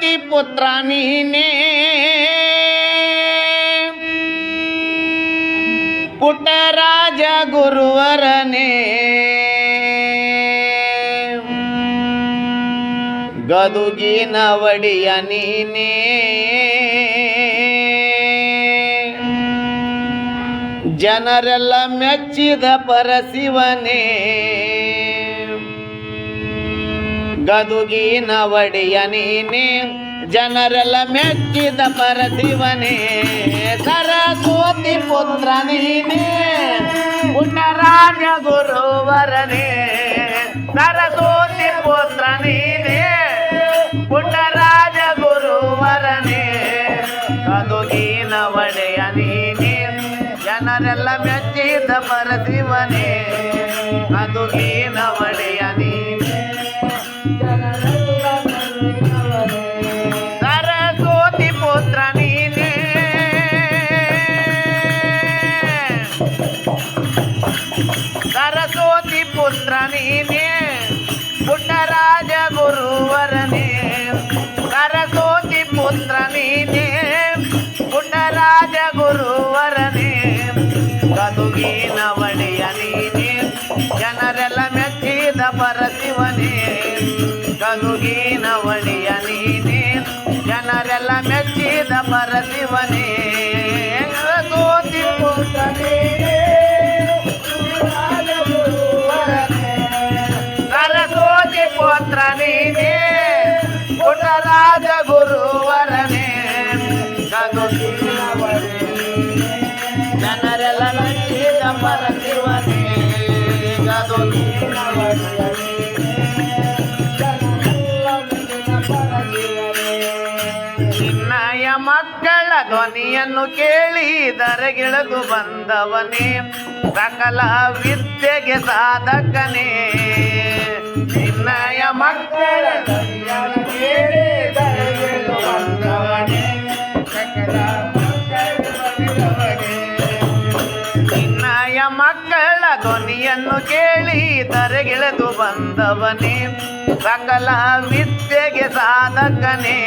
ಪುತ್ರ ನೀನೇ. ಪುಟ್ಟರಾಜ ಗುರುವರನೇ. ಗದುಗಿನ ಒಡಿಯ ನೀನೇ. ಜನರೆಲ್ಲ ಮೆಚ್ಚಿದ ಪರಶಿವನೇ ಗದುಗಿನ ಒಡೆಯ ನೀನೆ, ಜನರೆಲ್ಲ ಮೆಚ್ಚಿದ ಪರದಿವನೇ ಸರಸ್ವತಿ ಪುತ್ರ ನೀನೇ ಪುಟ್ಟರಾಜ ಗುರುವರನೇ, ಸರಸ್ವತಿ ಪುತ್ರ ನೀನೇ ಪುಟ್ಟರಾಜ ಗುರುವರನೇ, ಗದುಗಿನ ಒಡೆಯ ನೀನೇ, ಜನರೆಲ್ಲ ಮೆಚ್ಚಿದ ಪರದಿವನೇ ಗದುಗಿನ ಒಡೆಯ ಮೆಚ್ಚಿದ ಪರಶಿವನೇ ಸರಸ್ವತಿ ಪುತ್ರ ನೀನೇ ಸರಸ್ವತಿ ಪುತ್ರ ನೀನೇ ಪುಟ್ಟರಾಜ ಗುರುವರನೇ ಗದುಗಿನ ಒಡೆಯ ಜನರೆಲ್ಲ ಮೆಚ್ಚಿದ ಪರಶಿವನೇ ಗದುಗಿನ ಧ್ವನಿಯನ್ನು ಕೇಳಿ ದರಗಿಳದು ಬಂದವನೇ, ಸಕಲ ವಿದ್ಯೆಗೆ ಸಾಧಕನೇ. ನಿನ್ನಯ ಮಕ್ಕಳ ಚಿನ್ನಯ ಮಕ್ಕಳ ಧ್ವನಿಯನ್ನು ಕೇಳಿ ದರಗಿಳದು ಬಂದವನೇ, ಸಕಲ ವಿದ್ಯೆಗೆ ಸಾಧಕನೇ.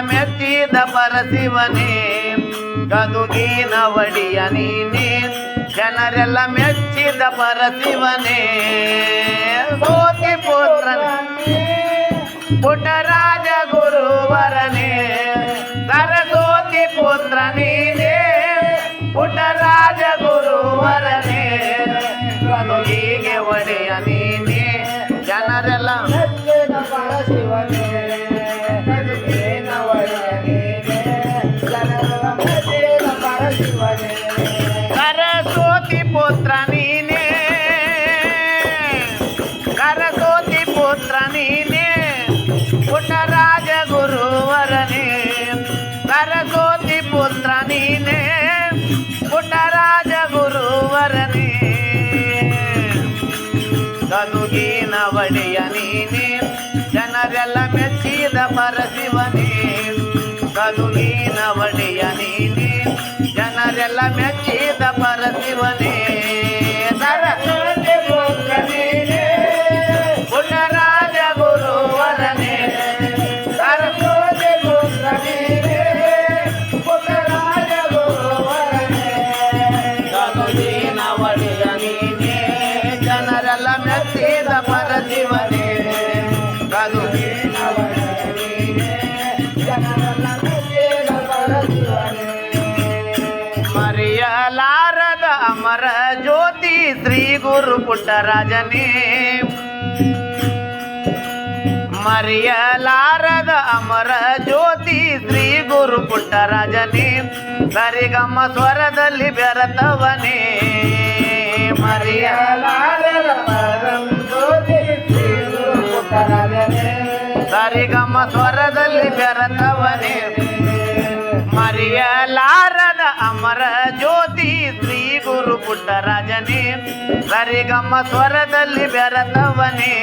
ಮೆಚ್ಚಿದ ಪರಶಿವನೇ ಗದುಗಿನ ಒಡಿಯ ನೀನೇ ಜನರೆಲ್ಲ ಮೆಚ್ಚಿದ ಪರಶಿವನೇ. ಸೋತಿ ಪುತ್ರ ಪುಟ್ಟರಾಜ ಗುರುವರನೇ ಗದುಗಿನ ಒಡೆಯ ನೀನೇ ಜನರೆಲ್ಲ ಮೆಚ್ಚಿದ ಪರಶಿವನೇ. ಜ್ಯೋತಿ ಶ್ರೀ ಗುರು ಪುಟ್ಟರಾಜನೇ. ಮರೆಯಲಾರದ ಅಮರ ಜ್ಯೋತಿ ಶ್ರೀ ಗುರು ಪುಟ್ಟರಾಜನೇ. ಸರಿಗಮ್ಮ ಸ್ವರದಲ್ಲಿ ಬೆರತವನೇ. ಮರೆಯಲಾರದ ಸರಿಗಮ್ಮ ಸ್ವರದಲ್ಲಿ ಬೆರತವನೇ. ಮರೆಯಲಾರದ ಅಮರ ಶ್ರೀ ಗುರು ಪುಟ್ಟರಾಜನೇ ಸರಿಗಮ್ಮ ಸ್ವರದಲ್ಲಿ ಬೆರತವನೇ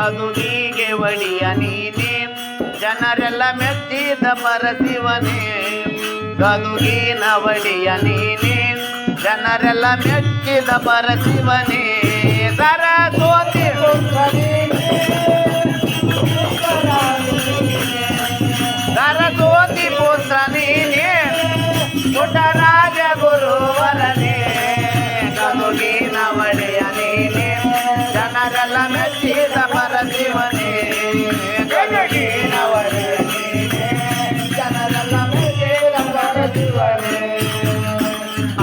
ಗದುಗಿಗೆ ಒಡಿಯ ನೀನೆ. ಜನರೆಲ್ಲ ಮೆಚ್ಚಿದ ಪರಶಿವನೇ. ಗದುಗಿನ ಒಡಿಯ ನೀನೆ. ಜನರೆಲ್ಲ ಮೆಚ್ಚಿದ ಪರಶಿವನೇ. ಸರಸ್ವತಿ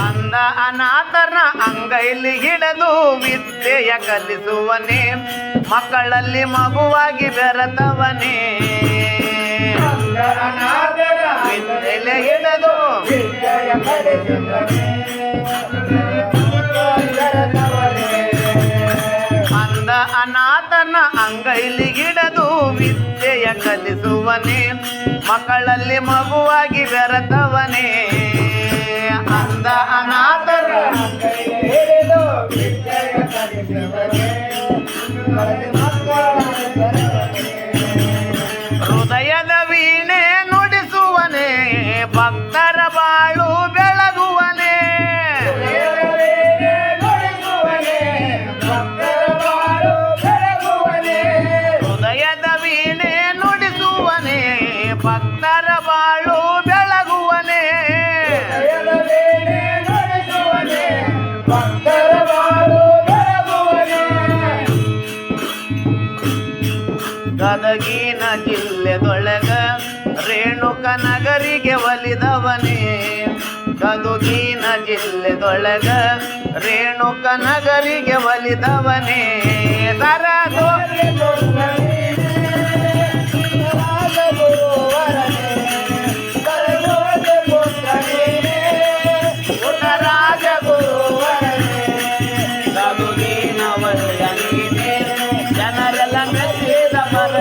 ಅಂದ ಅನಾಥರ ಅಂಗೈಲಿ ಹಿಡಿದು ವಿದ್ಯೆಯ ಕಲಿಸುವನೇ ಮಕ್ಕಳಲ್ಲಿ ಮಗುವಾಗಿ ಬೆರೆತವನೇ. ವಿದ್ಯೆಲೆ ಹಿಡಿದು ಅಂದ ಅನಾಥನ ಅಂಗೈಲಿ ಕಲಿಸುವನೇ ಮಕ್ಕಳಲ್ಲಿ ಮಗುವಾಗಿ ಬೆರೆತವನೇ. ಒಲಿದವನೇ ಗದುಗಿನ ಜಿಲ್ಲೆದೊಳಗ ರೇಣುಕ ನಗರಿಗೆ ಒಲಿದವನೇ ಸರದು ಜನರೆಲ್ಲ ಮೆಚ್ಚಿದ ಮರ